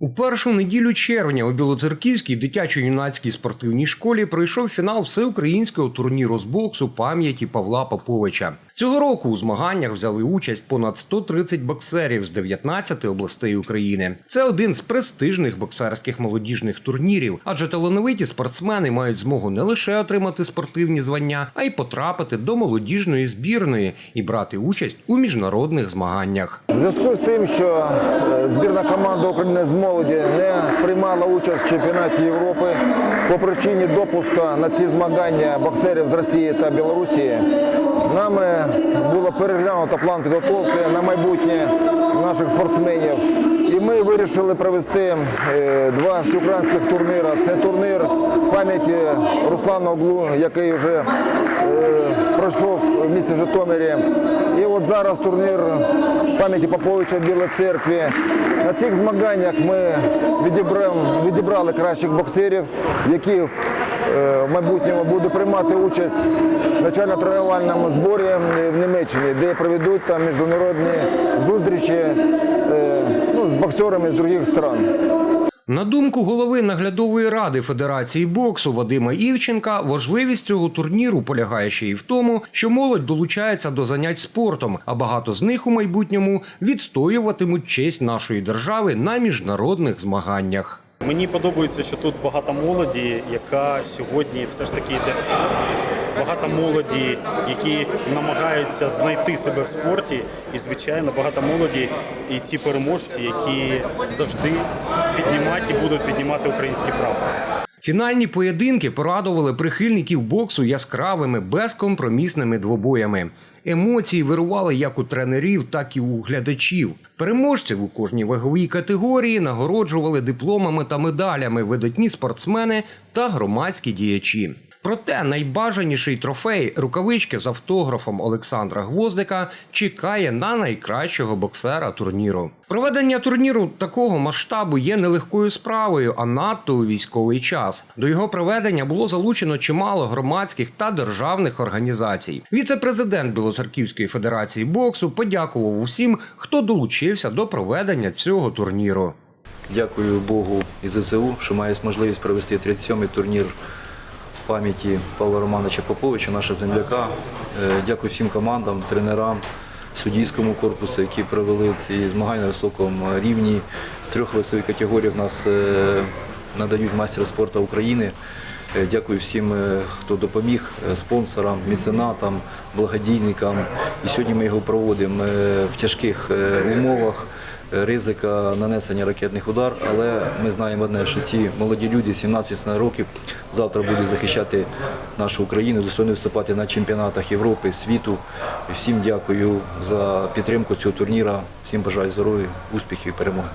У першу неділю червня у Білоцерківській дитячо-юнацькій спортивній школі пройшов фінал всеукраїнського турніру з боксу пам'яті Павла Поповича. Цього року у змаганнях взяли участь понад 130 боксерів з 19 областей України. Це один з престижних боксерських молодіжних турнірів, адже талановиті спортсмени мають змогу не лише отримати спортивні звання, а й потрапити до молодіжної збірної і брати участь у міжнародних змаганнях. В зв'язку з тим, що е, збірна команда України з молоді не приймала участь в чемпіонаті Європи по причині допуску на ці змагання боксерів з Росії та Білорусі, нами було переглянуто план підготовки на майбутнє наших спортсменів. І ми вирішили провести е, два всеукраїнських турніри. Це турнір пам'яті Руслана Оглу, який вже е, пройшов в місті Житомирі. І от зараз турнір пам'яті Поповича в Білій церкві. На цих змаганнях ми відібрали, кращих боксерів, які е, в майбутньому будуть приймати участь в навчально-тренувальному зборі в Німеччині, де проведуть там міжнародні зустрічі боксерами з інших країн. На думку голови наглядової ради Федерації боксу Вадима Івченка, важливість цього турніру полягає ще й в тому, що молодь долучається до занять спортом, а багато з них у майбутньому відстоюватимуть честь нашої держави на міжнародних змаганнях. Мені подобається, що тут багато молоді, яка сьогодні все ж таки йде в спорт. Багато молоді, які намагаються знайти себе в спорті, і звичайно багато молоді і ці переможці, які завжди піднімають і будуть піднімати український прапор. Фінальні поєдинки порадували прихильників боксу яскравими безкомпромісними двобоями. Емоції вирували як у тренерів, так і у глядачів. Переможців у кожній ваговій категорії нагороджували дипломами та медалями видатні спортсмени та громадські діячі. Проте найбажаніший трофей рукавички з автографом Олександра Гвоздика чекає на найкращого боксера турніру. Проведення турніру такого масштабу є нелегкою справою, а надто у військовий час. До його проведення було залучено чимало громадських та державних організацій. Віце-президент Білоцерківської федерації боксу подякував усім, хто долучився до проведення цього турніру. Дякую Богу і ЗСУ, що має можливість провести 37-й турнір пам'яті Павла Романовича Поповича, нашого земляка. Е, Дякую всім командам, тренерам, суддійському корпусу, які провели ці змагання на високому рівні. В трьох весових категоріях нас е, надають майстер спорту України. Е, Дякую всім, хто допоміг, спонсорам, меценатам, благодійникам. І сьогодні ми його проводимо в тяжких умовах ризика нанесення ракетних удар, але ми знаємо одне, що ці молоді люди 17-18 років завтра будуть захищати нашу Україну, достойно виступати на чемпіонатах Європи, світу. Всім дякую за підтримку цього турніра. Всім бажаю здоров'я, успіхів і перемоги.